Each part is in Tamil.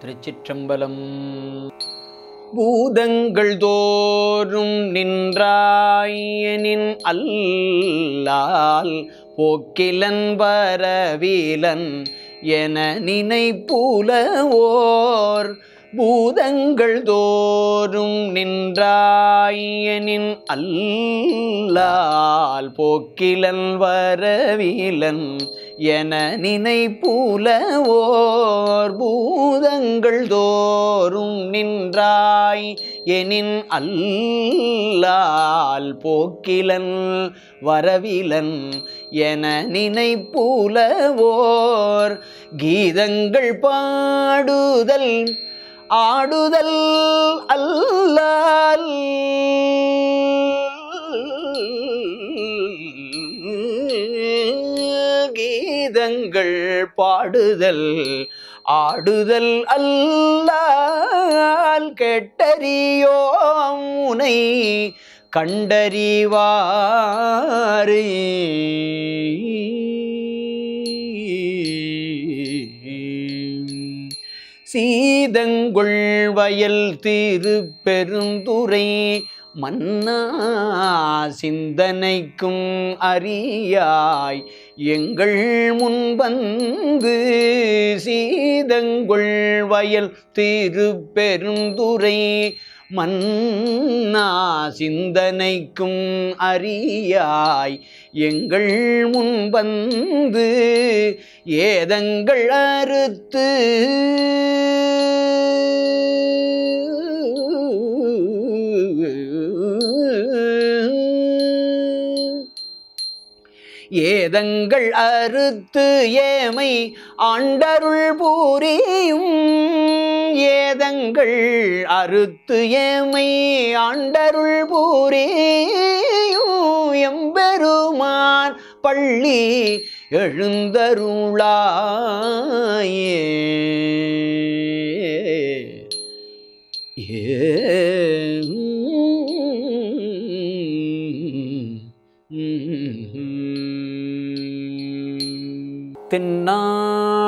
திருச்சிற்றம்பலம். பூதங்கள் தோறும் நின்றாயனின் அல்லால் போக்கிலன் வரவீலன் என நினைப்புலவோர் பூதங்கள் தோறும் நின்றாயனின் அல்லால் போக்கிலன் வரவிலன் என நினைப்புல ஓர் பூதங்கள் தோறும் நின்றாய் எனின் அல்லால் போக்கிலன் வரவிலன் என நினைப்புல ஓர் கீதங்கள் பாடுதல் ஆடுதல் அல்லால். கீதங்கள் பாடுதல் ஆடுதல் அல்லால். கெட்டறியோம் உனை கண்டறிவாரே. சீதங்கொள் வயல் திருப்பெருந்துரை மன்னா சிந்தனைக்கும் அறியாய். எங்கள் முன்பந்து சீதங்கொள் வயல் திருப்பெருந்துரை மன்னா சிந்தனைக்கும் அறியாய் எங்கள் முன்பந்து ஏதங்கள் அறுத்து ஏதங்கள் அறுத்து ஏமை ஆண்டருள் பூரியும் ஏதங்கள் அறுத்து ஏமை ஆண்டருள் பூரியும் எம்பெருமான் பள்ளி எழுந்தருளாயே.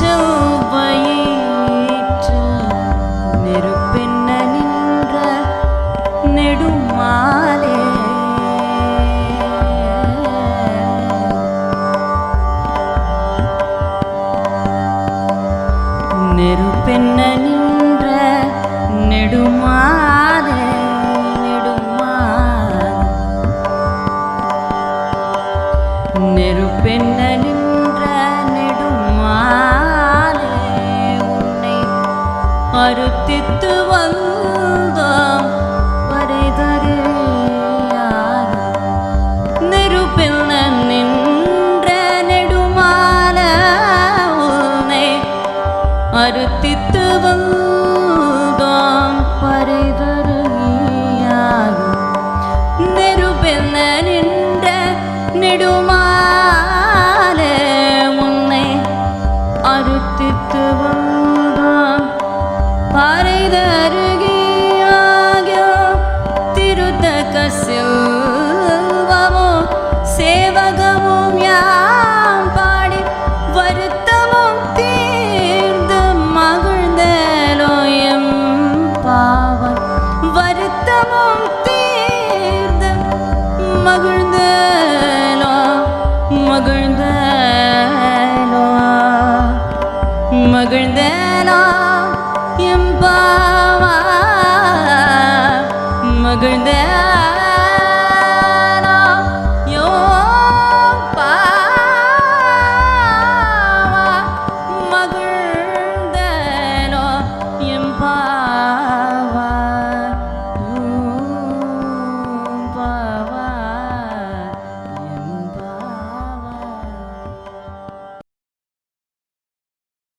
show மறுத்தித்து வந்தாம். வரைதறியார் நெருப்பென்ன நின்ற நெடுமால உன்னை மறுத்தித்து வந்தாம். பரிதறியார் நெருப்பில் நின்ற நெடுமா